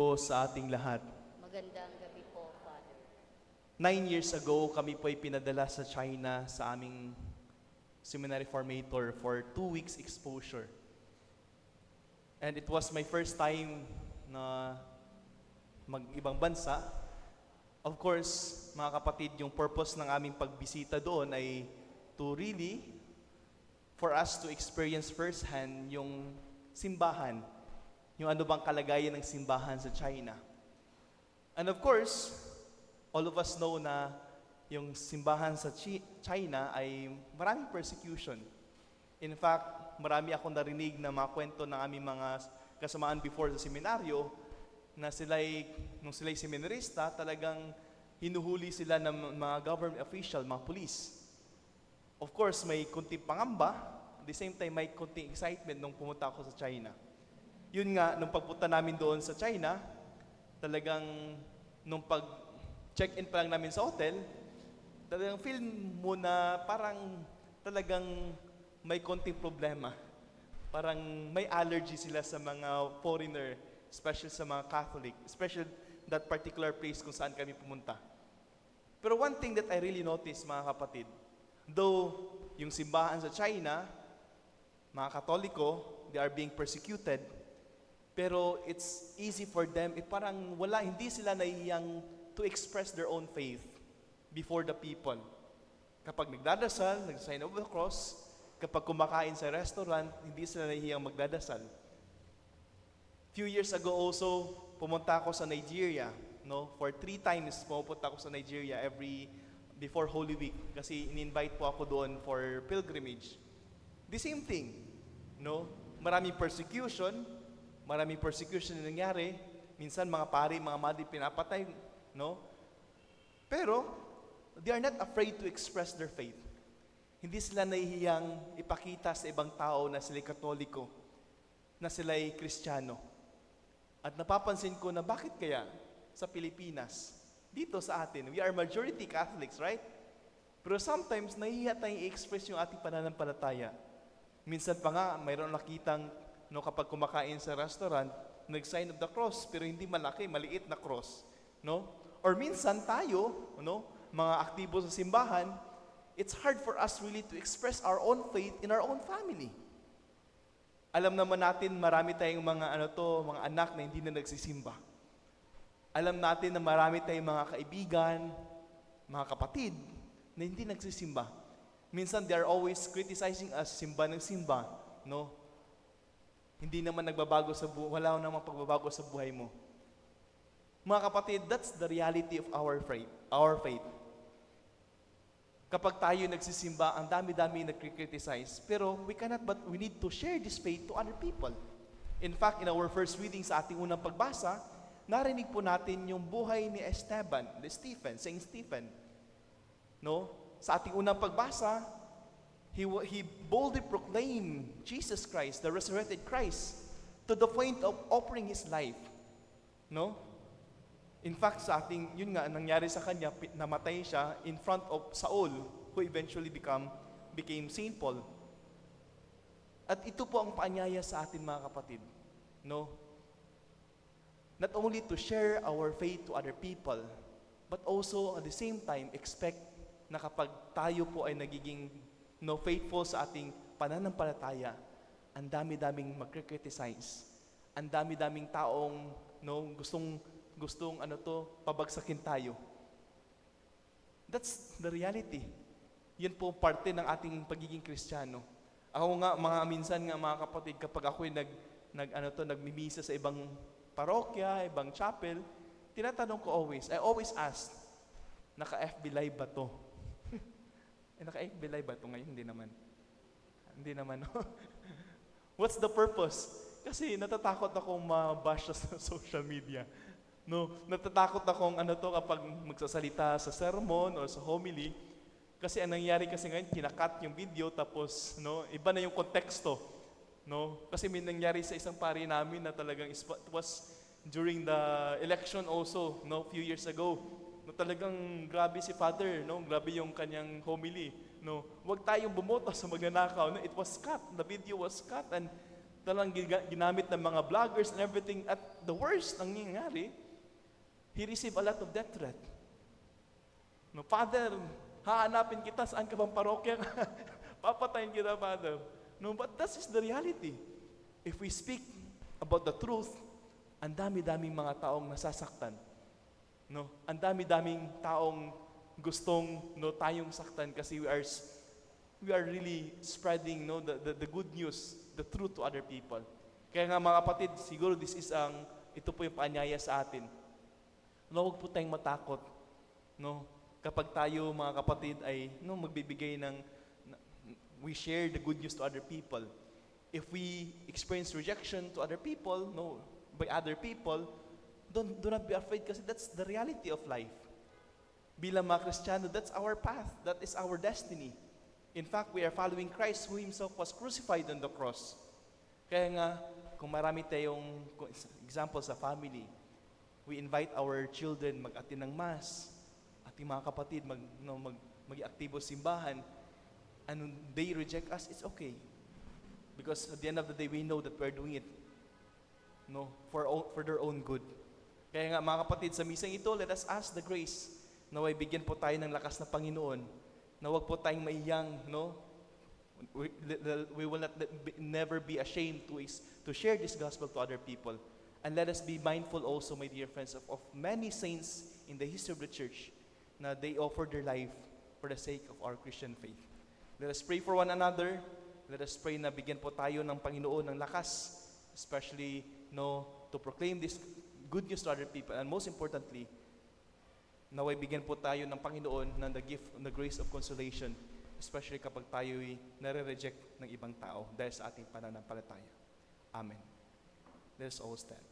po sa ating lahat. Magandang gabi po, Father. Nine years ago, kami po ay pinadala sa China sa aming seminary formator for two weeks exposure. And it was my first time na mag-ibang bansa. Of course, mga kapatid, yung purpose ng aming pagbisita doon ay to really, for us to experience firsthand yung simbahan, yung ano bang kalagayan ng simbahan sa China. And of course, all of us know na yung simbahan sa Chi- China ay maraming persecution. In fact, marami akong narinig na mga kwento ng aming mga kasamaan before sa seminaryo na sila'y, nung sila'y seminarista, talagang hinuhuli sila ng mga government official, mga police. Of course, may kunting pangamba, at the same time, may kunting excitement nung pumunta ako sa China. Yun nga, nung pagpunta namin doon sa China, talagang nung pag check-in pa lang namin sa hotel, talagang feel mo na parang talagang may konting problema. Parang may allergy sila sa mga foreigner, especially sa mga Catholic, especially that particular place kung saan kami pumunta. Pero one thing that I really noticed, mga kapatid, though yung simbahan sa China, mga Katoliko, they are being persecuted, pero it's easy for them, eh, parang wala, hindi sila nahihiyang to express their own faith before the people. Kapag nagdadasal, nag-sign of the cross, kapag kumakain sa restaurant, hindi sila nahihiyang magdadasal. Few years ago also, pumunta ako sa Nigeria. No? For three times, pumupunta ako sa Nigeria every before Holy Week kasi in-invite po ako doon for pilgrimage. The same thing. No? Maraming persecution, maraming persecution na nangyari. Minsan mga pari, mga madi pinapatay, no? Pero they are not afraid to express their faith. Hindi sila nahihiyang ipakita sa ibang tao na sila'y katoliko, na sila'y kristyano. At napapansin ko na bakit kaya sa Pilipinas, dito sa atin, we are majority Catholics, right? Pero sometimes nahihiya tayong i-express yung ating pananampalataya. Minsan pa nga, mayroon nakitang no, kapag kumakain sa restaurant, nag-sign of the cross, pero hindi malaki, maliit na cross. No? Or minsan tayo, no, mga aktibo sa simbahan, it's hard for us really to express our own faith in our own family. Alam naman natin, marami tayong mga ano to, mga anak na hindi na nagsisimba. Alam natin na marami tayong mga kaibigan, mga kapatid na hindi nagsisimba. Minsan they are always criticizing us, simba ng simba, no? Hindi naman nagbabago sa buhay, wala namang pagbabago sa buhay mo. Mga kapatid, that's the reality of our faith. Our faith. Kapag tayo nagsisimba, ang dami-dami nagkikriticize. Pero we cannot, but we need to share this faith to other people. In fact, in our first reading sa ating unang pagbasa, narinig po natin yung buhay ni Esteban, ni Stephen, Saint Stephen. No? Sa ating unang pagbasa, he, he boldly proclaimed Jesus Christ, the resurrected Christ, to the point of offering his life. No? In fact, sa ating, yun nga, nangyari sa kanya, namatay siya in front of Saul, who eventually become, became Saint Paul. At ito po ang paanyaya sa atin mga kapatid. No? Not only to share our faith to other people, but also at the same time, expect na kapag tayo po ay nagiging no, faithful sa ating pananampalataya, ang dami-daming magkikriticize. Ang dami-daming taong no, gustong gustong ano to, pabagsakin tayo. That's the reality. Yan po parte ng ating pagiging Kristiyano. Ako nga mga minsan nga mga kapatid kapag ako nag nag ano to nagmimisa sa ibang parokya, ibang chapel, tinatanong ko always, I always ask, naka-FB live ba to? Eh, naka-FB live ba to ngayon? Hindi naman. Hindi naman. no? What's the purpose? Kasi natatakot akong mabash sa social media. No, natatakot akong ano to kapag magsasalita sa sermon or sa homily. Kasi ang nangyayari kasi ngayon, kinakat yung video tapos no, iba na yung konteksto. No? Kasi may nangyari sa isang pari namin na talagang it was during the election also, no, few years ago. No, talagang grabe si Father, no? Grabe yung kanyang homily, no? Huwag tayong bumoto sa magnanakaw. No? It was cut. The video was cut and talagang ginamit ng mga vloggers and everything at the worst ang nangyayari, he received a lot of death threat. No, Father, hahanapin kita, saan ka bang parokya? Papatayin kita, Father. No, but that is the reality. If we speak about the truth, ang dami-daming mga taong nasasaktan. No, ang dami-daming taong gustong no tayong saktan kasi we are we are really spreading no the, the, the good news, the truth to other people. Kaya nga mga kapatid, siguro this is ang ito po yung paanyaya sa atin. No, huwag po tayong matakot. No, kapag tayo mga kapatid ay no magbibigay ng we share the good news to other people. If we experience rejection to other people, no, by other people, don't do not be afraid kasi that's the reality of life. Bilang mga Kristiyano, that's our path. That is our destiny. In fact, we are following Christ who Himself was crucified on the cross. Kaya nga, kung marami tayong example sa family, we invite our children mag-attend ng mass, ating mga kapatid mag, no, mag, mag-aktibo simbahan, and they reject us, it's okay. Because at the end of the day, we know that we're doing it no, for, o- for their own good. Kaya nga mga kapatid, sa misang ito, let us ask the grace na way bigyan po tayo ng lakas na Panginoon, na wag po tayong maiyang, no? We, we will not never be ashamed to, is, to share this gospel to other people. And let us be mindful also, my dear friends, of, of many saints in the history of the church na they offered their life for the sake of our Christian faith. Let us pray for one another. Let us pray na bigyan po tayo ng Panginoon ng lakas, especially no, to proclaim this good news to other people. And most importantly, naway bigyan po tayo ng Panginoon ng the gift, the grace of consolation, especially kapag tayo'y nare-reject ng ibang tao dahil sa ating pananampalataya. Amen. Let us all stand.